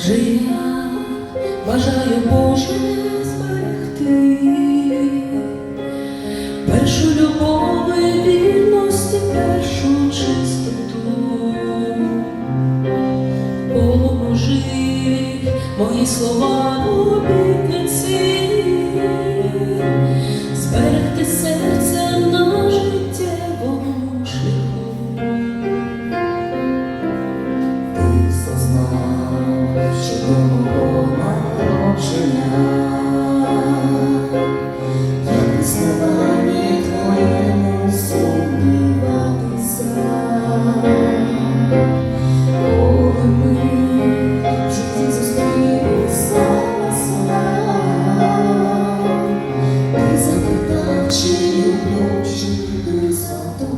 Життя бажаю Боже зберегти. Santo.